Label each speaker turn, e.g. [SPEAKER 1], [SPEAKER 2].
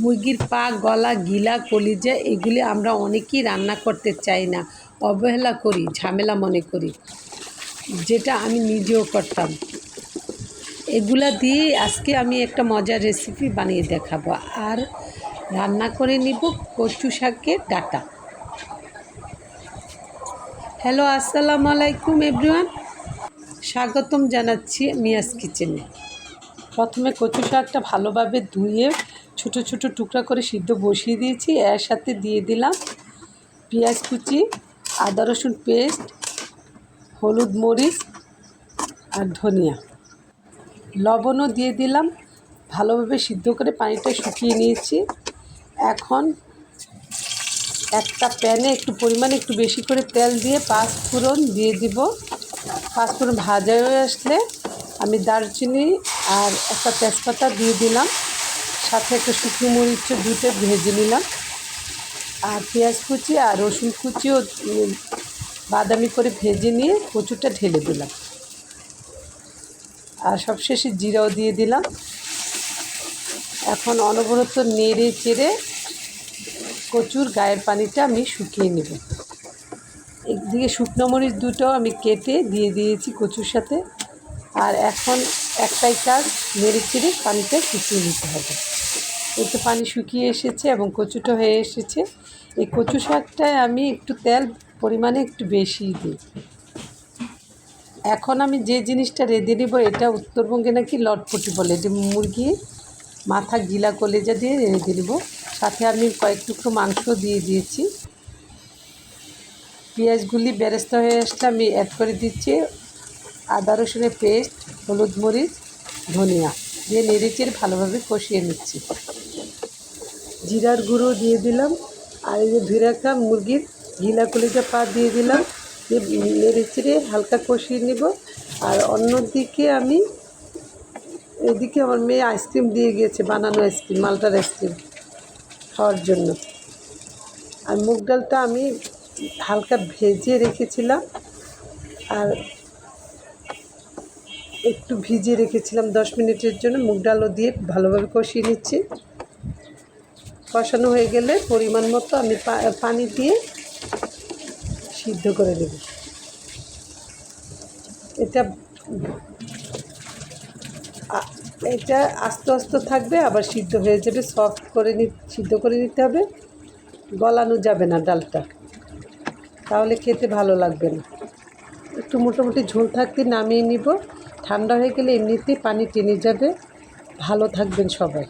[SPEAKER 1] মুরগির পা, গলা, গিলা, কলিজা, এগুলি আমরা অনেকেই রান্না করতে চাই না। অবহেলা করি, ঝামেলা মনে করি। যেটা আমি নিজেও করতাম। এগুলা দিয়ে আজকে আমি একটা মজার রেসিপি বানিয়ে দেখাবো। আর রান্না করে নিব কচু শাকের ডাটা। হ্যালো আসসালামু আলাইকুম এভরিওয়ান স্বাগতম জানাচ্ছি মিয়াস কিচেনে। প্রথমে কচু শাকটা ভালোভাবে ধুয়ে ছোট ছোট টুকরা করে সিদ্ধ বসিয়ে দিয়েছি। এর সাথে দিয়ে দিলাম পেঁয়াজ কুচি, আদা রসুন পেস্ট, হলুদ মরিচ আর ধনিয়া। লবণও দিয়ে দিলাম। ভালোভাবে সিদ্ধ করে পানিটা শুকিয়ে নিয়েছি। এখন একটা প্যানে একটু পরিমাণে একটু বেশি করে তেল দিয়ে পাঁচ ফোড়ন দিয়ে দিব। পাঁচ ফোড়ন ভাজা হয়ে আসলে আমি দারচিনি আর একটা তেজপাতা দিয়ে দিলাম। সাথে একটা শুকনো মরিচ, দুটো ভেজে নিলাম। আর পেঁয়াজ কুচি আর রসুন কুচিও বাদামি করে ভেজে নিয়ে কচুটা ঢেলে দিলাম। আর সবশেষে জিরাও দিয়ে দিলাম। এখন অনবরত নেড়ে চেড়ে কচুর গায়ের পানিটা আমি শুকিয়ে নেব। একদিকে শুকনো মরিচ দুটো আমি কেটে দিয়ে দিয়েছি কচুর সাথে। আর এখন একটাই কাজ, নেড়ে চেড়ে পানিটা শুকিয়ে নিতে হবে। এই তো পানি শুকিয়ে এসেছে এবং কচুটা হয়ে এসেছে। এই কচু শাকটায় আমি একটু তেল পরিমাণে একটু বেশি দিই। এখন আমি যে জিনিসটা রেঁধে নেব, এটা উত্তরবঙ্গে নাকি লটপটি বলে যে মুরগি মাথা গিলা কলেজা দিয়ে রেঁধে নেব। সাথে আমি কয়েক টুকরো মাংস দিয়ে দিয়েছি। পেঁয়াজগুলি বেরেস্তা হয়ে আসলে আমি অ্যাড করে দিচ্ছি। আদা রসুনের পেস্ট, হলুদ মরিচ, ধনিয়া, দিয়ে নেড়েচেড়ে ভালোভাবে কষিয়ে নিচ্ছি। জিরার গুঁড়ো দিয়ে দিলাম। আর এই যে ধুয়ে রাখা মুরগির গিলা কলিজা পা দিয়ে দিলাম। দিয়ে নেড়ে চেড়ে হালকা কষিয়ে নেব। আর অন্যদিকে আমি এদিকে আমার মেয়ে আইসক্রিম দিয়ে গিয়েছে, বানানো আইসক্রিম, মালটার আইসক্রিম খাওয়ার জন্য। আর মুগ ডালটা আমি হালকা ভেজে রেখেছিলাম। আর একটু ভিজিয়ে রেখেছিলাম দশ মিনিটের জন্য। মুগ ডালও দিয়ে ভালোভাবে কষিয়ে নিচ্ছি। কষানো হয়ে গেলে পরিমাণ মতো আমি পানি দিয়ে সিদ্ধ করে দেব এটা এটা আস্তে আস্তে থাকবে, আবার সিদ্ধ হয়ে যাবে সফট করে নি, সিদ্ধ করে নিতে হবে। গলানো যাবে না ডালটা। তাহলে খেতে ভালো লাগবে না। একটু মোটামুটি ঝোল থাকতে নামিয়ে নিব। ঠান্ডা হয়ে গেলে এমনিতেই পানি টেনে যাবে। ভালো থাকবেন সবাই।